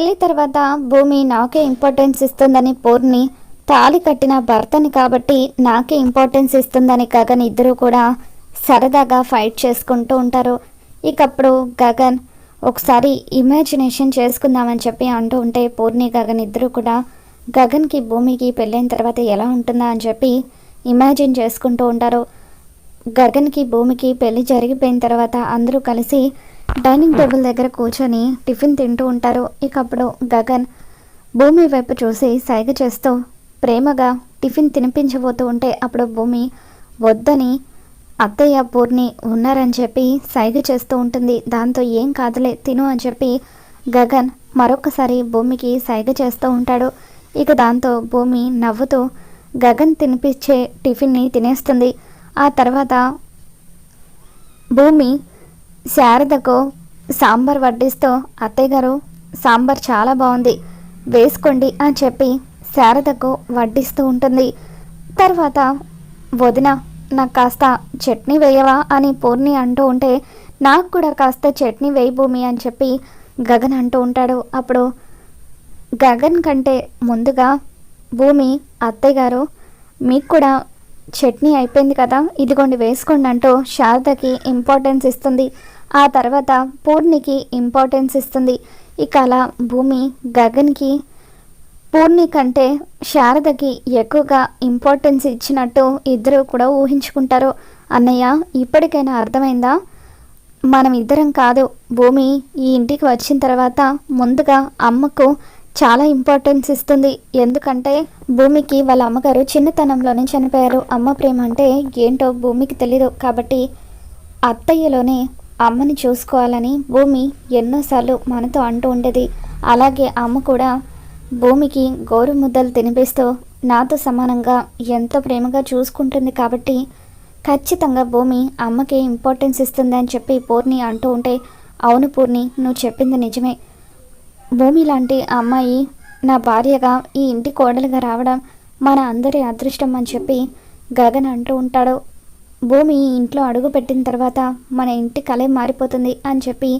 పెళ్ళి తర్వాత భూమి నాకే ఇంపార్టెన్స్ ఇస్తుందని పూర్ణి తాళి కట్టిన భర్తని కాబట్టి నాకే ఇంపార్టెన్స్ ఇస్తుందని గగన్ ఇద్దరు కూడా సరదాగా ఫైట్ చేసుకుంటూ ఉంటారు. ఇకప్పుడు గగన్ ఒకసారి ఇమాజినేషన్ చేసుకుందామని చెప్పి అంటూ ఉంటే పూర్ణి గగన్ ఇద్దరు కూడా గగన్కి భూమికి పెళ్ళైన తర్వాత ఎలా ఉంటుందా అని చెప్పి ఇమాజిన్ చేసుకుంటూ ఉంటారు. గగన్కి భూమికి పెళ్ళి జరిగిపోయిన తర్వాత అందరూ కలిసి డైనింగ్ టేబుల్ దగ్గర కూర్చొని టిఫిన్ తింటూ ఉంటారు. ఇక అప్పుడు గగన్ భూమి వైపు చూసి సైగ చేస్తూ ప్రేమగా టిఫిన్ తినిపించబోతూ ఉంటే అప్పుడు భూమి వద్దని అత్తయ్య పూర్ణి ఉన్నారని చెప్పి సైగ చేస్తూ ఉంటుంది. దాంతో ఏం కాదులే తిను అని చెప్పి గగన్ మరొకసారి భూమికి సైగ చేస్తూ ఉంటాడు. ఇక దాంతో భూమి నవ్వుతూ గగన్ తినిపించే టిఫిన్ని తినేస్తుంది. ఆ తర్వాత భూమి శారదకు సాంబార్ వడ్డిస్తూ అత్తయ్య గారు సాంబార్ చాలా బాగుంది వేసుకోండి అని చెప్పి శారదకు వడ్డిస్తూ ఉంటుంది. తర్వాత వదిన నాకు కాస్త చట్నీ వేయవా? అని పూర్ణి అంటూ ఉంటే నాకు కూడా కాస్త చట్నీ వేయి భూమి అని చెప్పి గగన్ అంటూ ఉంటాడు. అప్పుడు గగన్ కంటే ముందుగా భూమి అత్తయ్య గారు మీకు కూడా చట్నీ అయిపోయింది కదా ఇదిగోండి వేసుకోండి అంటూ శారదకి ఇంపార్టెన్స్ ఇస్తుంది. ఆ తర్వాత పూర్ణికి ఇంపార్టెన్స్ ఇస్తుంది. ఇక అలా భూమి గగన్కి పూర్ణి కంటే శారదకి ఎక్కువగా ఇంపార్టెన్స్ ఇచ్చినట్టు ఇద్దరు కూడా ఊహించుకుంటారు. అన్నయ్య ఇప్పటికైనా అర్థమైందా? మనం ఇద్దరం కాదు. భూమి ఈ ఇంటికి వచ్చిన తర్వాత ముందుగా అమ్మకు చాలా ఇంపార్టెన్స్ ఇస్తుంది. ఎందుకంటే భూమికి వాళ్ళ అమ్మగారు చిన్నతనంలోనే చనిపోయారు. అమ్మ ప్రేమ అంటే ఏంటో భూమికి తెలీదు. కాబట్టి అత్తయ్యలోనే అమ్మని చూసుకోవాలని భూమి ఎన్నోసార్లు మనతో అంటూ ఉండేది. అలాగే అమ్మ కూడా భూమికి గోరు ముద్దలు తినిపిస్తూ నాతో సమానంగా ఎంతో ప్రేమగా చూసుకుంటుంది కాబట్టి ఖచ్చితంగా భూమి అమ్మకి ఇంపార్టెన్స్ ఇస్తుంది అని చెప్పి పూర్ణి అంటూ ఉంటే అవును పూర్ణి నువ్వు చెప్పింది నిజమే. భూమి లాంటి అమ్మాయి నా భార్యగా ఈ ఇంటి కోడలుగా రావడం మన అందరి అదృష్టం అని చెప్పి గగన్ అంటూ ఉంటాడు. భూమి ఇంట్లో అడుగు పెట్టిన తర్వాత మన ఇంటి కలే మారిపోతుంది అని చెప్పి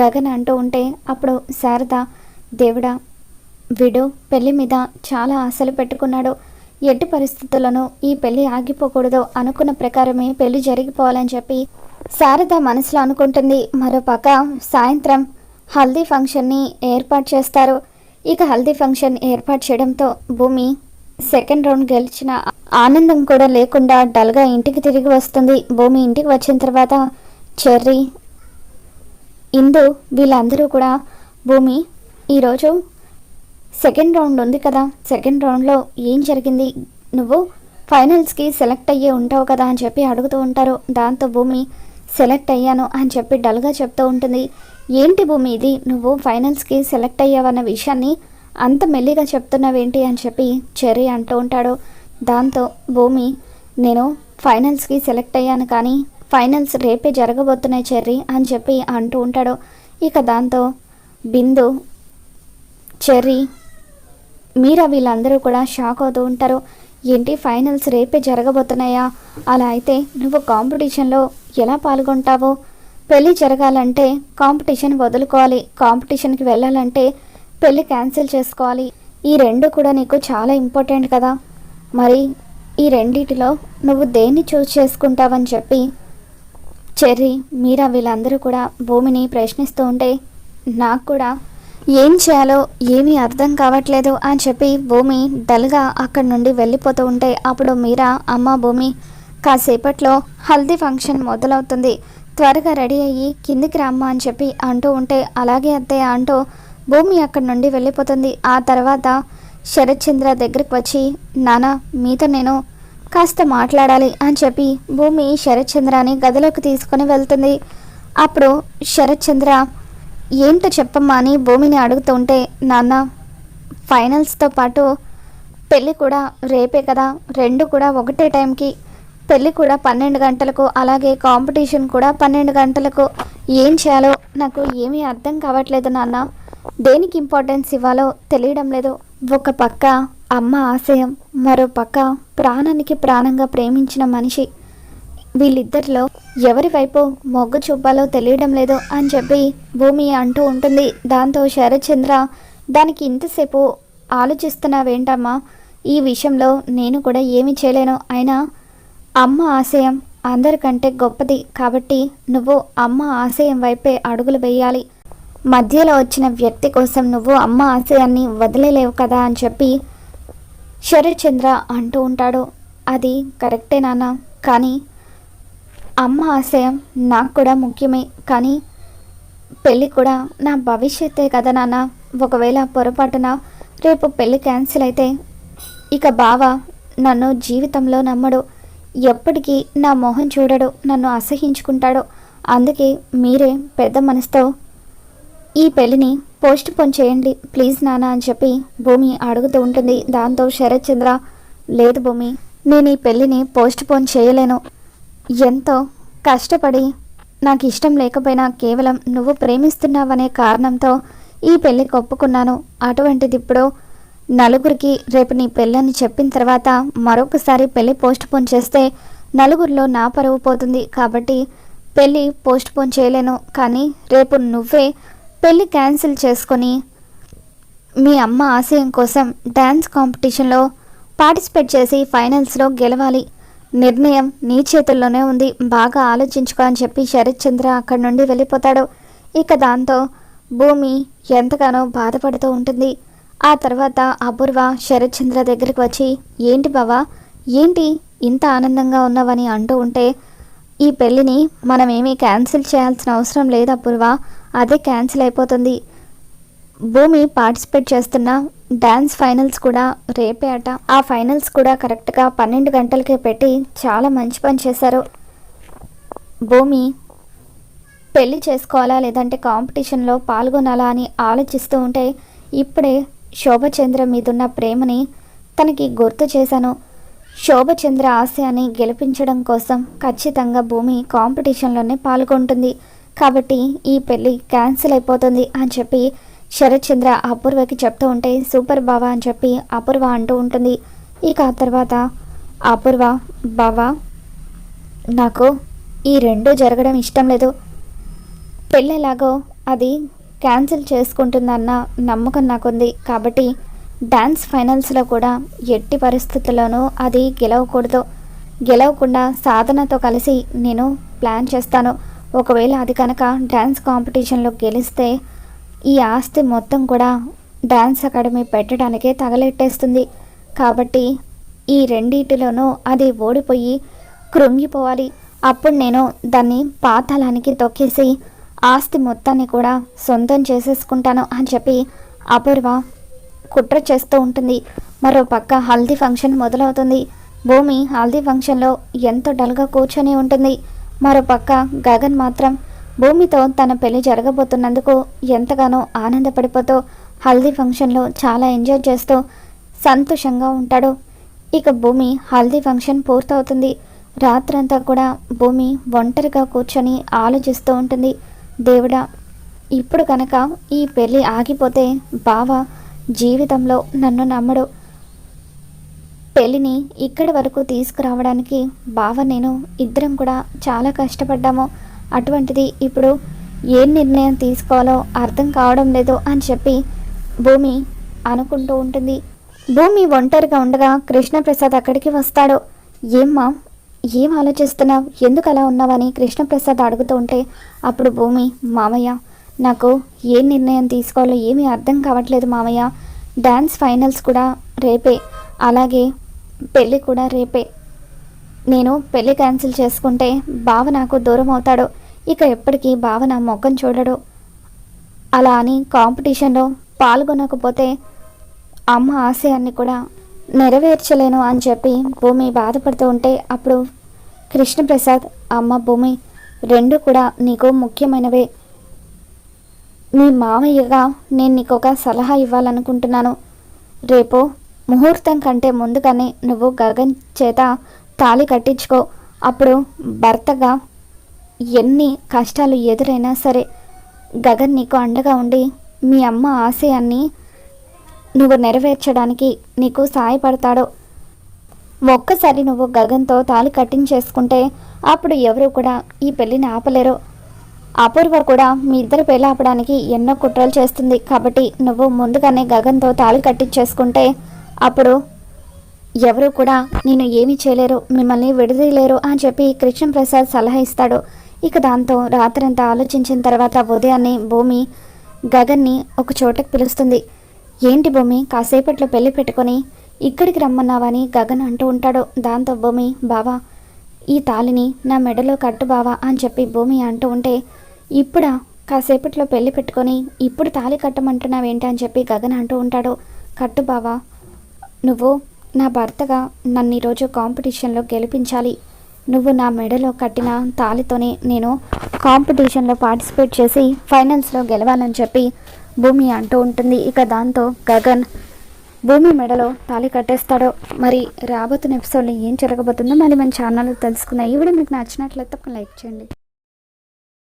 గగన్ అంటూ ఉంటే అప్పుడు శారద దేవుడా వీడు పెళ్ళి మీద చాలా ఆశలు పెట్టుకున్నాడు. ఎట్టి పరిస్థితుల్లోనూ ఈ పెళ్ళి ఆగిపోకూడదు అనుకున్న ప్రకారమే పెళ్ళి జరిగిపోవాలని చెప్పి శారద మనసులో అనుకుంటుంది. మరోపక్క సాయంత్రం హల్దీ ఫంక్షన్ని ఏర్పాటు చేస్తారు. ఇక హల్దీ ఫంక్షన్ ఏర్పాటు చేయడంతో భూమి సెకండ్ రౌండ్ గెలిచిన ఆనందం కూడా లేకుండా డల్గా ఇంటికి తిరిగి వస్తుంది. భూమి ఇంటికి వచ్చిన తర్వాత చెర్రీ ఇందు వీళ్ళందరూ కూడా భూమి ఈరోజు సెకండ్ రౌండ్ ఉంది కదా. సెకండ్ రౌండ్లో ఏం జరిగింది? నువ్వు ఫైనల్స్కి సెలెక్ట్ అయ్యే ఉంటావు కదా అని చెప్పి అడుగుతూ ఉంటారు. దాంతో భూమి సెలెక్ట్ అయ్యాను అని చెప్పి డల్గా చెప్తూ ఉంటుంది. ఏంటి భూమి ఇది? నువ్వు ఫైనల్స్కి సెలెక్ట్ అయ్యావన్న విషయాన్ని అంత మెల్లిగా చెప్తున్నావేంటి అని చెప్పి చెర్రీ అంటూ ఉంటాడు. దాంతో భూమి నేను ఫైనల్స్కి సెలెక్ట్ అయ్యాను కానీ ఫైనల్స్ రేపే జరగబోతున్నాయి చెర్రీ అని చెప్పి అంటూ ఉంటాడు. ఇక దాంతో బిందు చెర్రీ మీరా వీళ్ళందరూ కూడా షాక్ అవుతూ ఉంటారు. ఏంటి ఫైనల్స్ రేపే జరగబోతున్నాయా? అలా అయితే నువ్వు కాంపిటీషన్లో ఎలా పాల్గొంటావో? పెళ్ళి జరగాలంటే కాంపిటీషన్ వదులుకోవాలి. కాంపిటీషన్కి వెళ్ళాలంటే పెళ్ళి క్యాన్సిల్ చేసుకోవాలి. ఈ రెండు కూడా నీకు చాలా ఇంపార్టెంట్ కదా. మరి ఈ రెండిటిలో నువ్వు దేన్ని చూస్ చేసుకుంటావని చెప్పి? చెర్రీ మీరా వీళ్ళందరూ కూడా భూమిని ప్రశ్నిస్తూ ఉంటే నాకు కూడా ఏం చేయాలో ఏమీ అర్థం కావట్లేదు అని చెప్పి భూమి డల్గా అక్కడి నుండి వెళ్ళిపోతూ ఉంటే అప్పుడు మీరా అమ్మ భూమి కాసేపట్లో హల్దీ ఫంక్షన్ మొదలవుతుంది. త్వరగా రెడీ అయ్యి కిందికి రమ్మా అని చెప్పి అంటూ ఉంటే అలాగే అత్తయ్య అంటూ భూమి అక్కడి నుండి వెళ్ళిపోతుంది. ఆ తర్వాత శరత్చంద్ర దగ్గరికి వచ్చి నాన్న మీతో నేను కాస్త మాట్లాడాలి అని చెప్పి భూమి శరత్చంద్రని గదిలోకి తీసుకొని వెళ్తుంది. అప్పుడు శరత్చంద్ర ఏంటో చెప్పమ్మా అని భూమిని అడుగుతుంటే నాన్న ఫైనల్స్తో పాటు పెళ్ళి కూడా రేపే కదా. రెండు కూడా ఒకటే టైంకి. పెళ్ళి కూడా పన్నెండు గంటలకు అలాగే కాంపిటీషన్ కూడా పన్నెండు గంటలకు. ఏం చేయాలో నాకు ఏమీ అర్థం కావట్లేదు నాన్న. దేనికి ఇంపార్టెన్స్ ఇవ్వాలో తెలియడం లేదు. ఒక పక్క అమ్మ ఆశయం మరో పక్క ప్రాణానికి ప్రాణంగా ప్రేమించిన మనిషి. వీళ్ళిద్దరిలో ఎవరి వైపు మొగ్గు చూపాలో తెలియడం లేదు అని చెప్పి భూమి అంటూ ఉంటుంది. దాంతో శరత్చంద్ర దానికి ఇంతసేపు ఆలోచిస్తున్నావేంటమ్మా? ఈ విషయంలో నేను కూడా ఏమి చేయలేను. అయినా అమ్మ ఆశయం అందరికంటే గొప్పది కాబట్టి నువ్వు అమ్మ ఆశయం వైపే అడుగులు వేయాలి. మధ్యలో వచ్చిన వ్యక్తి కోసం నువ్వు అమ్మ ఆశయాన్ని వదిలేలేవు కదా అని చెప్పి శరత్చంద్ర అంటూ ఉంటాడు. అది కరెక్టే నాన్న. కానీ అమ్మ ఆశయం నాకు కూడా ముఖ్యమే. కానీ పెళ్ళి కూడా నా భవిష్యత్తే కదా నాన్న. ఒకవేళ పొరపాటున రేపు పెళ్ళి క్యాన్సిల్ అయితే ఇక బావ నన్ను జీవితంలో నమ్మడు. ఎప్పటికీ నా మొహం చూడడు నన్ను అసహించుకుంటాడు. అందుకే మీరే పెద్ద మనసుతో ఈ పెళ్ళిని పోస్ట్ పోన్ చేయండి ప్లీజ్ నాన్న అని చెప్పి భూమి అడుగుతూ ఉంటుంది. దాంతో శరత్ చంద్ర లేదు భూమి నేను ఈ పెళ్ళిని పోస్ట్ పోన్ చేయలేను. ఎంతో కష్టపడి నాకు ఇష్టం లేకపోయినా కేవలం నువ్వు ప్రేమిస్తున్నావనే కారణంతో ఈ పెళ్ళికి ఒప్పుకున్నాను. అటువంటిది ఇప్పుడు నలుగురికి రేపు నీ పెళ్ళని చెప్పిన తర్వాత మరొకసారి పెళ్ళి పోస్ట్ పోన్ చేస్తే నలుగురిలో నా పరువు పోతుంది. కాబట్టి పెళ్ళి పోస్ట్ పోన్ చేయలేను. కానీ రేపు నువ్వే పెళ్ళి క్యాన్సిల్ చేసుకొని మీ అమ్మ ఆశయం కోసం డ్యాన్స్ కాంపిటీషన్లో పార్టిసిపేట్ చేసి ఫైనల్స్లో గెలవాలి. నిర్ణయం నీ చేతుల్లోనే ఉంది. బాగా ఆలోచించుకో అని చెప్పి శరత్ చంద్ర అక్కడి నుండి వెళ్ళిపోతాడు. ఇక దాంతో భూమి ఎంతగానో బాధపడుతూ ఉంటుంది. ఆ తర్వాత అపూర్వ శరత్ చంద్ర దగ్గరికి వచ్చి ఏంటి బావా? ఏంటి ఇంత ఆనందంగా ఉన్నావని అంటూ ఉంటే ఈ పెళ్ళిని మనమేమీ క్యాన్సిల్ చేయాల్సిన అవసరం లేదు అపూర్వ. అదే క్యాన్సిల్ అయిపోతుంది. భూమి పార్టిసిపేట్ చేస్తున్న డ్యాన్స్ ఫైనల్స్ కూడా రేపే అట. ఆ ఫైనల్స్ కూడా కరెక్ట్గా పన్నెండు గంటలకే పెట్టి చాలా మంచి పని చేశారు. భూమి పెళ్ళి చేసుకోవాలా లేదంటే కాంపిటీషన్లో పాల్గొనాలా అని ఆలోచిస్తూ ఉంటే ఇప్పుడే శోభచంద్ర మీదున్న ప్రేమని తనకి గుర్తు చేశాను. శోభచంద్ర ఆశయాన్ని గెలిపించడం కోసం ఖచ్చితంగా భూమి కాంపిటీషన్లోనే పాల్గొంటుంది. కాబట్టి ఈ పెళ్ళి క్యాన్సిల్ అయిపోతుంది అని చెప్పి శరత్చంద్ర అపూర్వకి చెప్తూ ఉంటే సూపర్ బావ అని చెప్పి అపూర్వ అంటూ ఉంటుంది. ఇక ఆ తర్వాత అపూర్వ బావ నాకు ఈ రెండు జరగడం ఇష్టం లేదు. పెళ్ళెలాగో అది క్యాన్సిల్ చేసుకుంటుందన్న నమ్మకం నాకుంది. కాబట్టి డ్యాన్స్ ఫైనల్స్లో కూడా ఎట్టి పరిస్థితుల్లోనూ అది గెలవకూడదు. గెలవకుండా సాధనతో కలిసి నేను ప్లాన్ చేస్తాను. ఒకవేళ అది కనుక డ్యాన్స్ కాంపిటీషన్లో గెలిస్తే ఈ ఆస్తి మొత్తం కూడా డ్యాన్స్ అకాడమీ పెట్టడానికే తగలెట్టేస్తుంది. కాబట్టి ఈ రెండింటిలోనూ అది ఓడిపోయి కృంగిపోవాలి. అప్పుడు నేను దాన్ని పాతాళానికి తొక్కేసి ఆస్తి మొత్తాన్ని కూడా సొంతం చేసేసుకుంటాను అని చెప్పి అపూర్వ కుట్ర చేస్తూ ఉంటుంది. మరో పక్క హల్దీ ఫంక్షన్ మొదలవుతుంది. భూమి హల్దీ ఫంక్షన్లో ఎంతో డల్గా కూర్చొని ఉంటుంది. మరో పక్క గగన్ మాత్రం భూమితో తన పెళ్ళి జరగబోతున్నందుకు ఎంతగానో ఆనందపడిపోతూ హల్దీ ఫంక్షన్లో చాలా ఎంజాయ్ చేస్తూ సంతోషంగా ఉంటాడు. ఇక భూమి హల్దీ ఫంక్షన్ పూర్తవుతుంది. రాత్రంతా కూడా భూమి ఒంటరిగా కూర్చొని ఆలోచిస్తూ ఉంటుంది. దేవుడా ఇప్పుడు కనుక ఈ పెళ్ళి ఆగిపోతే బావ జీవితంలో నన్ను నమ్మడు. పెళ్ళిని ఇక్కడి వరకు తీసుకురావడానికి బావ నేను ఇద్దరం కూడా చాలా కష్టపడ్డాము. అటువంటిది ఇప్పుడు ఏ నిర్ణయం తీసుకోవాలో అర్థం కావడం లేదు అని చెప్పి భూమి అనుకుంటూ ఉంటుంది. భూమి ఒంటరిగా ఉండగా కృష్ణప్రసాద్ అక్కడికి వస్తాడు. ఏమ్మా ఏం ఆలోచిస్తున్నావు? ఎందుకు అలా ఉన్నావని కృష్ణప్రసాద్ అడుగుతూ ఉంటే అప్పుడు భూమి మామయ్య నాకు ఏ నిర్ణయం తీసుకోవాలో ఏమీ అర్థం కావట్లేదు మామయ్య. డ్యాన్స్ ఫైనల్స్ కూడా రేపే. అలాగే పెళ్ళి కూడా రేపే. నేను పెళ్ళి క్యాన్సిల్ చేసుకుంటే బావ నాకు దూరం అవుతాడు ఇక ఎప్పటికీ బావ నా ముఖం చూడడు. అలా అని కాంపిటీషన్లో పాల్గొనకపోతే అమ్మ ఆశయాన్ని కూడా నెరవేర్చలేను అని చెప్పి భూమి బాధపడుతూ ఉంటే అప్పుడు కృష్ణప్రసాద్ అమ్మ భూమి రెండు కూడా నీకు ముఖ్యమైనవే. మీ మామయ్యగా నేను నీకు ఒక సలహా ఇవ్వాలనుకుంటున్నాను. రేపు ముహూర్తం కంటే ముందుగానే నువ్వు గగన్ చేత తాళి కట్టించుకో. అప్పుడు భర్తగా ఎన్ని కష్టాలు ఎదురైనా సరే గగన్ నీకు అండగా ఉండి మీ అమ్మ ఆశయాన్ని నువ్వు నెరవేర్చడానికి నీకు సహాయపడతాడు. ఒక్కసారి నువ్వు గగన్తో తాళి కట్టించేసుకుంటే అప్పుడు ఎవరు కూడా ఈ పెళ్ళిని ఆపలేరు. అపూర్వ కూడా మీ ఇద్దరు పెళ్ళి ఆపడానికి ఎన్నో కుట్రలు చేస్తుంది. కాబట్టి నువ్వు ముందుగానే గగన్తో తాళి కట్టించేసుకుంటే అప్పుడు ఎవరు కూడా నేను ఏమీ చేయలేరు మిమ్మల్ని విడదీయలేరు అని చెప్పి కృష్ణప్రసాద్ సలహా ఇస్తాడు. ఇక దాంతో రాత్రంతా ఆలోచించిన తర్వాత ఉదయాన్నే భూమి గగన్ని ఒక చోటకు పిలుస్తుంది. ఏంటి భూమి కాసేపట్లో పెళ్ళి పెట్టుకొని ఇక్కడికి రమ్మన్నావని గగన్ అంటూ ఉంటాడు. దాంతో భూమి బావా ఈ తాళిని నా మెడలో కట్టు బావా అని చెప్పి భూమి అంటూ ఉంటే ఇప్పుడా? కాసేపట్లో పెళ్ళి పెట్టుకొని ఇప్పుడు తాళి కట్టమంటున్నావేంటి అని చెప్పి గగన్ అంటూ ఉంటాడు. కట్టు బావా నువ్వు నా భర్తగా నన్ను ఈరోజు కాంపిటీషన్లో గెలిపించాలి. నువ్వు నా మెడలో కట్టిన తాళితోనే నేను కాంపిటీషన్లో పార్టిసిపేట్ చేసి ఫైనల్స్లో గెలవాలని చెప్పి భూమి అంటూ ఉంటుంది. ఇక దాంతో గగన్ భూమి మెడలో తాళి కట్టేస్తాడో మరి రాబోతున్న ఎపిసోడ్లో ఏం జరగబోతుందో మళ్ళీ మన ఛానల్లో తెలుసుకుందాం. ఈ వీడియో మీకు నచ్చినట్లయితే ఒక లైక్ చేయండి.